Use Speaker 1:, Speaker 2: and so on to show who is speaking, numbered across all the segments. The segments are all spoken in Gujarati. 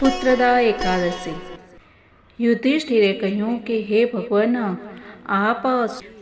Speaker 1: પુત્રદા એકાદશી. યુધિષ્ઠિરે કહ્યું કે, હે ભગવાન, આપ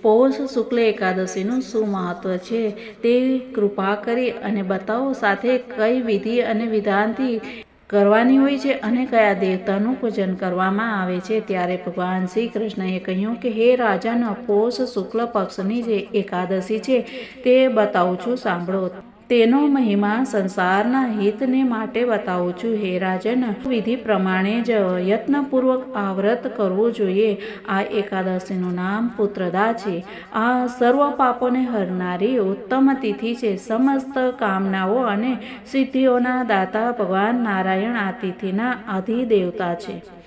Speaker 1: પૌષ શુક્લ એકાદશીનું શું મહત્વ છે? તે કૃપા કરી અને બતાવો સાથે કઈ વિધિ અને વિધાનથી કરવાની હોય છે અને કયા દેવતાનું પૂજન કરવામાં આવે છે. ત્યારે ભગવાન શ્રી કૃષ્ણએ કહ્યું કે, હે રાજાના પોષ શુક્લ પક્ષની જે એકાદશી છે તે બતાવું છું, સાંભળો. તેનો મહિમા સંસારના હિતને માટે બતાવું છું. હે રાજન, વિધિ પ્રમાણે જ યત્નપૂર્વક આ વ્રત કરવું જોઈએ. આ એકાદશીનું નામ પુત્રદા છે. આ સર્વ પાપોને હરનારી ઉત્તમ તિથિ છે. સમસ્ત કામનાઓ અને સિદ્ધિઓના દાતા ભગવાન નારાયણ આ તિથિના અધિદેવતા છે.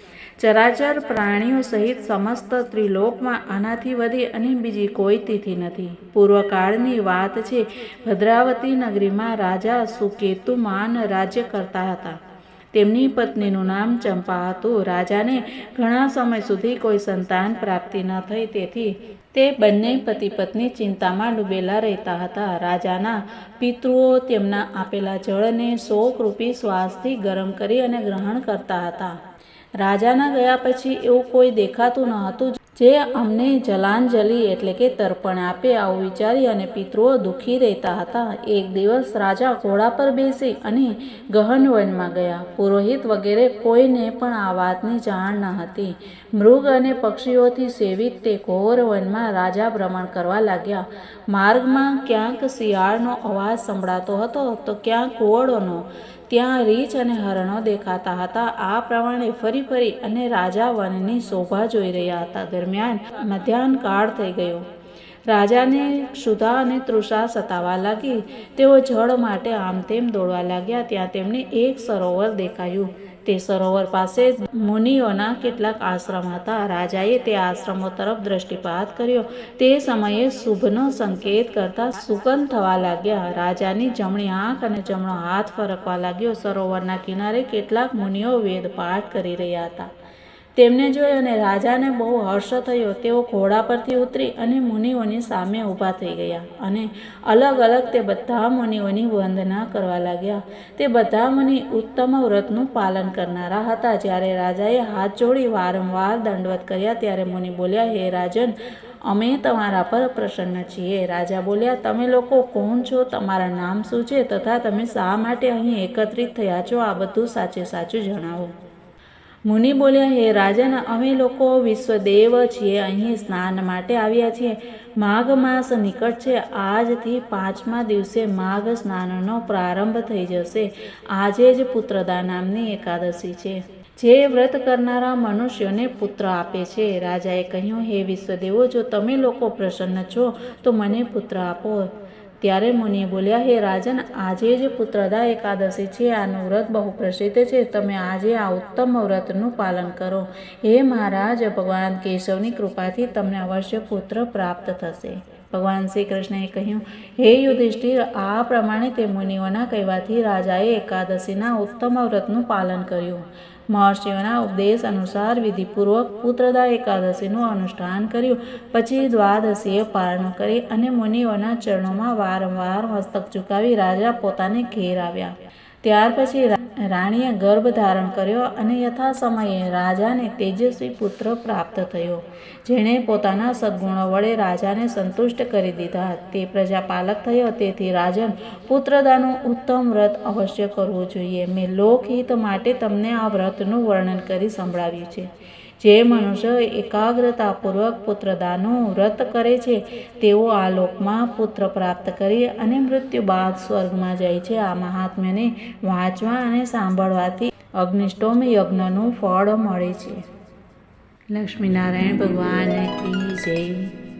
Speaker 1: ચરાચર પ્રાણીઓ સહિત સમસ્ત ત્રિલોકમાં આનાથી વધી અને બીજી કોઈ તિથિ નથી. પૂર્વકાળની વાત છે, ભદ્રાવતી નગરીમાં રાજા સુકેતુમાન રાજ્ય કરતા હતા. તેમની પત્નીનું નામ ચંપા હતું. રાજાને ઘણા સમય સુધી કોઈ સંતાન પ્રાપ્તિ ન થઈ, તેથી તે બંને પતિ પત્ની ચિંતામાં ડૂબેલા રહેતા હતા. રાજાના પિતૃઓ તેમના આપેલા જળને શોકરૂપી શ્વાસથી ગરમ કરી અને ગ્રહણ કરતા હતા. રાજાના ગયા પછી એવું કોઈ દેખાતું ન હતું. જે અમને જલાંજલિ એટલે કે તર્પણ આપે આવું વિચારી અને પિતૃઓ દુઃખી રહેતા હતા. એક દિવસ રાજા ઘોડા પર બેસી અને ગહન વનમાં ગયા. પુરોહિત વગેરે કોઈને પણ આ વાતની જાણ ન હતી. મૃગ અને પક્ષીઓથી સેવિત તે ઘોર વનમાં રાજા ભ્રમણ કરવા લાગ્યા. માર્ગમાં ક્યાંક શિયાળનો અવાજ સંભળાતો હતો તો ક્યાંક કુવળોનો ત્યાં રીંછ અને હરણો દેખાતા હતા. આ પ્રમાણે ફરી ફરી અને રાજા વનની શોભા જોઈ રહ્યા હતા. દરમિયાન મધ્યાહન કાળ થઈ ગયો. રાજાને ક્ષુધા અને તૃષા સતાવા લાગી. તેઓ જળ માટે આમ તેમ દોડવા લાગ્યા. ત્યાં તેમને એક સરોવર દેખાયું. તે સરોવર પાસે મુનિઓના કેટલાક આશ્રમ હતા. રાજાએ તે આશ્રમો તરફ દ્રષ્ટિપાત કર્યો. તે સમયે શુભનો સંકેત કરતા સુગંધ થવા લાગ્યા. રાજાની જમણી આંખ અને જમણો હાથ ફરકવા લાગ્યો. સરોવરના કિનારે કેટલાક મુનિઓ વેદપાઠ કરી રહ્યા હતા. તેમને જોઈ અને રાજાને બહુ હર્ષ થયો. તેઓ ઘોડા પરથી ઉતરી અને મુનિઓની સામે ઊભા થઈ ગયા અને અલગ અલગ તે બધા મુનિઓની વંદના કરવા લાગ્યા. તે બધા મુનિ ઉત્તમ વ્રતનું પાલન કરનારા હતા. જ્યારે રાજાએ હાથ જોડી વારંવાર દંડવત કર્યા, ત્યારે મુનિ બોલ્યા, હે રાજન, અમે તમારા પર પ્રસન્ન છીએ. રાજા બોલ્યા, તમે લોકો કોણ છો? તમારા નામ શું છે? તથા તમે શા માટે અહીં એકત્રિત થયા છો? આ બધું સાચે સાચું જણાવો. મુનિ બોલ્યા, હે રાજન, અમે લોકો વિશ્વદેવ છીએ, અહીં સ્નાન માટે આવ્યા છીએ. માઘ માસ નિકટ છે. આજથી પાંચમા દિવસે માઘ સ્નાનનો પ્રારંભ થઈ જશે. આજે જ પુત્રદા નામની એકાદશી છે. જે વ્રત કરનારા મનુષ્યોને પુત્ર આપે છે. રાજાએ કહ્યું, હે વિશ્વદેવો, જો તમે લોકો પ્રસન્ન છો, તો મને પુત્ર આપો. ત્યારે મુનિ બોલ્યા, હે રાજન, આજે જ પુત્રદા એકાદશી છે. આનું વ્રત બહુ પ્રસિદ્ધ છે. તમે આજે આ ઉત્તમ વ્રતનું પાલન કરો. હે મહારાજ, ભગવાન કેશવની કૃપાથી તમને અવશ્ય પુત્ર પ્રાપ્ત થશે. ભગવાન શ્રી કૃષ્ણએ કહ્યું, હે યુધિષ્ઠિર, આ પ્રમાણે તે મુનિઓના કહેવાથી રાજાએ એકાદશીના ઉત્તમ વ્રતનું પાલન કર્યું. મહર્ષિઓના ઉપદેશ અનુસાર વિધિપૂર્વક પુત્રદા એકાદશીનું અનુષ્ઠાન કર્યું. પછી દ્વાદશીએ પારણું કરી અને મુનિઓના ચરણોમાં વારંવાર મસ્તક ઝુકાવી રાજા પોતાને ઘેર આવ્યા. ત્યાર પછી રાણીએ ગર્ભ ધારણ કર્યો અને યથા સમયે રાજાને તેજસ્વી પુત્ર પ્રાપ્ત થયો. જેણે પોતાના સદ્ગુણો વડે રાજાને સંતુષ્ટ કરી દીધા. તે પ્રજાપાલક થયો. તેથી રાજન પુત્રદાનું ઉત્તમ વ્રત અવશ્ય કરવું જોઈએ. મેં લોકહિત માટે તમને આ વ્રતનું વર્ણન કરી સંભળાવ્યું છે. જે મનુષ્ય એકાગ્રતાપૂર્વક પુત્રદાનું વ્રત કરે છે, તેઓ આ લોકમાં પુત્ર પ્રાપ્ત કરી અને મૃત્યુ બાદ સ્વર્ગમાં જાય છે. આ મહાત્મ્યને વાંચવા અને સાંભળવાથી અગ્નિષ્ટોમ યજ્ઞનું ફળ મળે છે. લક્ષ્મીનારાયણ ભગવાન કી જય.